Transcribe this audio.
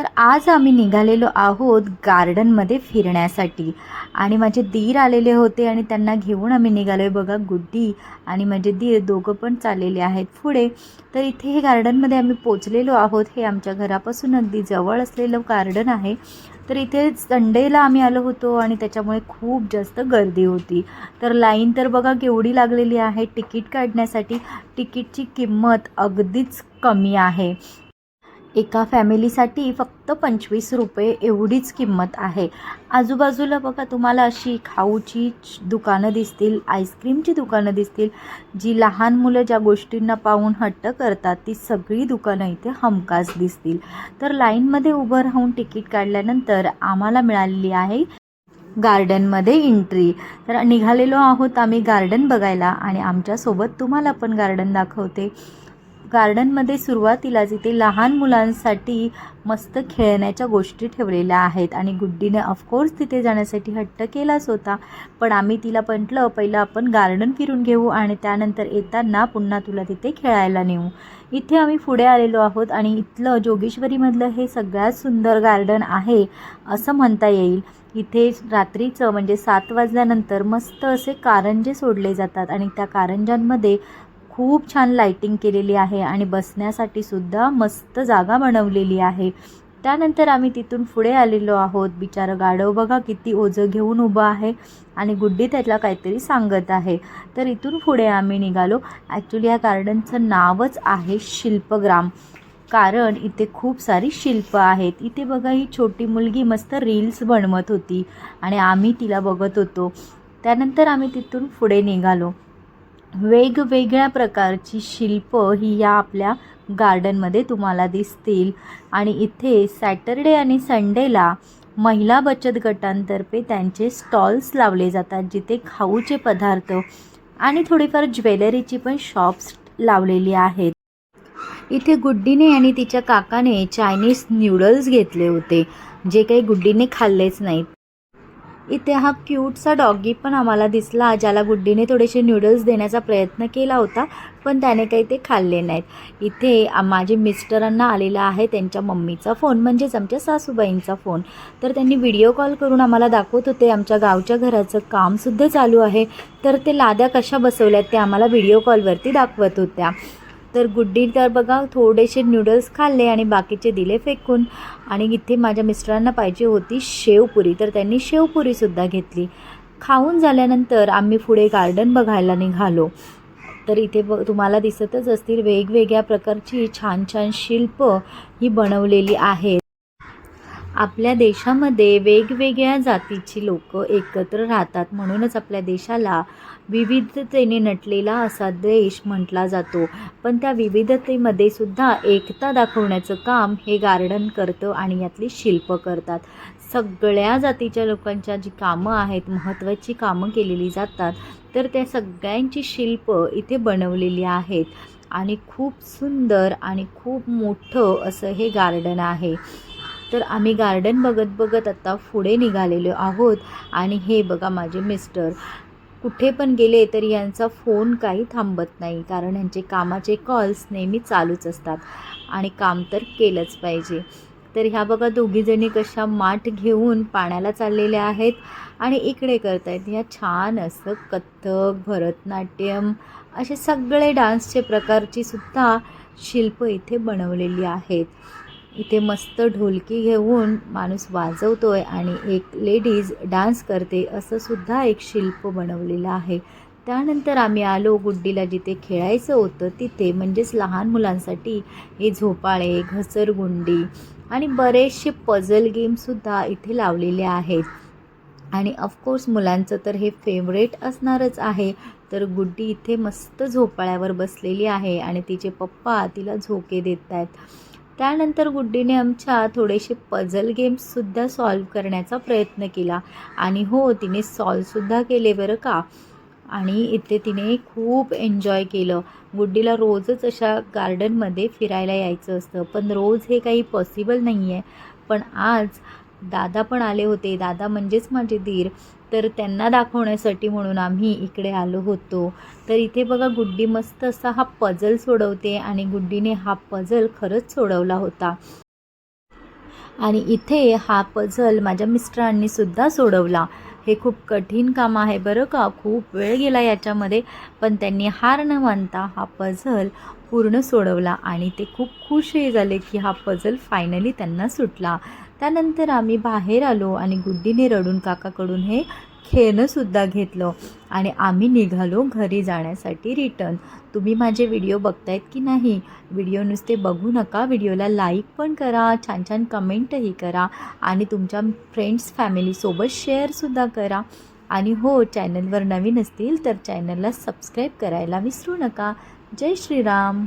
तर आज आम्ही निघालेलो आहोत गार्डनमध्ये फिरण्यासाठी. आणि माझे दीर आलेले होते आणि त्यांना घेऊन आम्ही निघालो आहे बघा गुड्डी आणि माझे दीर दोघं पण चाललेले आहेत पुढे. तर इथे हे गार्डनमध्ये आम्ही पोचलेलो आहोत. हे आमच्या घरापासून अगदी जवळ असलेलं गार्डन आहे. तर इथे संडेला आम्ही आलो होतो आणि त्याच्यामुळे खूप जास्त गर्दी होती. तर लाईन तर बघा केवढी लागलेली आहे. तिकीट काढण्यासाठी तिकीटची किंमत अगदीच कमी आहे. एका फॅमिलीसाठी फक्त पंचवीस रुपये एवढीच किंमत आहे. आजूबाजूला बघा तुम्हाला अशी खाऊची दुकानं दिसतील आईस्क्रीमची दुकानं दिसतील जी लहान मुलं ज्या गोष्टींना पाहून हट्ट करतात ती सगळी दुकानं इथे हमखास दिसतील. तर लाईनमध्ये उभं राहून तिकीट काढल्यानंतर आम्हाला मिळालेली आहे गार्डनमध्ये एंट्री. तर निघालेलो आहोत आम्ही गार्डन बघायला आणि आमच्यासोबत तुम्हाला पण गार्डन दाखवते. गार्डनमध्ये सुरुवातीलाच इथे लहान मुलांसाठी मस्त खेळण्याच्या गोष्टी ठेवलेल्या आहेत. आणि गुड्डीने ऑफकोर्स तिथे जाण्यासाठी हट्ट केलाच होता. पण आम्ही तिला म्हटलं पहिलं आपण गार्डन फिरून घेऊ आणि त्यानंतर येताना पुन्हा तुला तिथे खेळायला नेऊ. इथे आम्ही पुढे आलेलो आहोत आणि इथलं जोगेश्वरीमधलं हे सगळ्यात सुंदर गार्डन आहे असं म्हणता येईल. इथे रात्रीचं म्हणजे सात वाजल्यानंतर मस्त असे कारंजे सोडले जातात आणि त्या कारंजांमध्ये खूप छान लायटिंग केलेली आहे आणि बसण्यासाठी सुद्धा मस्त जागा बनवलेली आहे. त्यानंतर आम्ही तिथून पुढे आलेलो आहोत. बिचारं गाढव बघा किती ओझं घेऊन उभं आहे आणि गुड्डी त्याला काहीतरी सांगत आहे. तर इथून पुढे आम्ही निघालो. ॲक्च्युली या गार्डनचं नावच आहे शिल्पग्राम. कारण इथे खूप सारी शिल्प आहेत. इथे बघा ही छोटी मुलगी मस्त रील्स बनवत होती आणि आम्ही तिला बघत होतो. त्यानंतर आम्ही तिथून पुढे निघालो. वेगवेगळ्या प्रकारची शिल्प ही या आपल्या गार्डनमध्ये तुम्हाला दिसतील. आणि इथे सॅटरडे आणि संडेला महिला बचत गटांतर्फे त्यांचे स्टॉल्स लावले जातात जिथे खाऊचे पदार्थ आणि थोडीफार ज्वेलरीची पण शॉप्स लावलेली आहेत. इथे गुड्डीने आणि तिच्या काकाने चायनीज न्यूडल्स घेतले होते जे काही गुड्डीने खाल्लेच नाहीत. इथे हा क्यूटसा डॉगी पण आम्हाला दिसला ज्याला गुड्डीने थोडेसे नूडल्स देण्याचा प्रयत्न केला होता पण त्याने काही ते खाल्ले नाहीत. इथे माझे मिस्टरांना आलेला आहे त्यांच्या मम्मीचा फोन म्हणजेच आमच्या सासूबाईंचा फोन तर त्यांनी व्हिडिओ कॉल करून आम्हाला दाखवत होते आमच्या गावच्या घराचं कामसुद्धा चालू आहे. तर ते लाद्या कशा बसवल्यात ते आम्हाला व्हिडिओ कॉलवरती दाखवत होत्या. तर गुड्डी तर बघा थोडेसे नूडल्स खाल्ले आणि बाकीचे दिले फेकून. आणि इथे माझ्या मिस्टरांना पाहिजे होती शेवपुरी तर त्यांनी शेवपुरीसुद्धा घेतली. खाऊन झाल्यानंतर आम्ही पुढे गार्डन बघायला निघालो. तर इथे ब तुम्हाला दिसतच असतील वेगवेगळ्या प्रकारची छान छान शिल्प ही बनवलेली आहेत. आपल्या देशामध्ये वेगवेगळ्या जातीची लोक एकत्र राहतात. म्हणूनच आपल्या देशाला विविधतेने नटलेला असा देश म्हटला जातो. पण त्या विविधतेमध्ये सुद्धा एकता दाखवण्याचं काम हे गार्डन करतं आणि यातली शिल्प करतात. सगळ्या जातीच्या लोकांच्या जी कामं आहेत महत्त्वाची कामं केलेली जातात तर त्या सगळ्यांची शिल्प इथे बनवलेली आहेत. आणि खूप सुंदर आणि खूप मोठं असं हे गार्डन आहे. तर आम्ही गार्डन बघत बघत आत्ता पुढे निघालेलो आहोत. आणि हे बघा माझे मिस्टर कुठे पण गेले तरी यांचा फोन काही थांबत नाही. कारण यांचे कामाचे कॉल्स नेहमी चालूच असतात. आणि काम तर केलंच पाहिजे. तर ह्या बघा दोघीजणी कशा माठ घेऊन पाण्याला चाललेल्या आहेत. आणि इकडे करतायत. ह्या छान असं कथ्थक भरतनाट्यम असे सगळे डान्सचे प्रकारची सुद्धा शिल्प इथे बनवलेली आहेत. इथे मस्त ढोलकी घेऊन माणूस वाजवतोय आणि एक लेडीज डान्स करते असं सुद्धा एक शिल्प बनवलेलं आहे. त्यानंतर आम्ही आलो गुड्डीला जिथे खेळायचं होतं तिथे म्हणजेच लहान मुलांसाठी हे झोपाळे घसरगुंडी आणि बरेचसे पझल गेमसुद्धा इथे लावलेले आहेत. आणि ऑफकोर्स मुलांचं तर हे फेवरेट असणारच आहे. तर गुड्डी इथे मस्त झोपाळ्यावर बसलेली आहे आणि तिचे पप्पा तिला झोके देत आहेत त्यानंतर गुड्डीने आमच्या थोडेसे पझल गेम्ससुद्धा सॉल्व करण्याचा प्रयत्न केला. आणि हो तिने सॉल्वसुद्धा केले बरं का? आणि इथे तिने खूप एन्जॉय केलं. गुड्डीला रोजच अशा गार्डनमध्ये फिरायला यायचं असतं. पण रोज हे काही पॉसिबल नाही आहे पण आज दादा पण आले होते. दादा म्हणजेच माझे दीर. तर त्यांना दाखवण्यासाठी म्हणून आम्ही इकडे आलो होतो. तर इथे बघा गुड्डी मस्त असा हा पझल सोडवते आणि गुड्डीने हा पझल खरंच सोडवला होता. आणि इथे हा पझल माझ्या मिस्टरांनी सुद्धा सोडवला. हे खूप कठीण काम आहे बरं का? खूप वेळ गेला याच्यामध्ये. पण त्यांनी हार न मानता हा पझल पूर्ण सोडवला आणि ते खूप खुशही झाले की हा पझल फायनली त्यांना सुटला. त्यानंतर आम्ही बाहेर आलो आणि गुड्डीने रडून काकाकडून हे खेळणंसुद्धा घेतलं. आणि आम्ही निघालो घरी जाण्यासाठी रिटर्न तुम्ही माझे व्हिडिओ बघतायत की नाही? व्हिडिओ नुसते बघू नका. व्हिडिओला लाईक पण करा छान छान कमेंटही करा आणि तुमच्या फ्रेंड्स फॅमिलीसोबत शेअरसुद्धा करा. आणि हो चॅनलवर नवीन असतील तर चॅनलला सबस्क्राईब करायला विसरू नका. जय श्रीराम.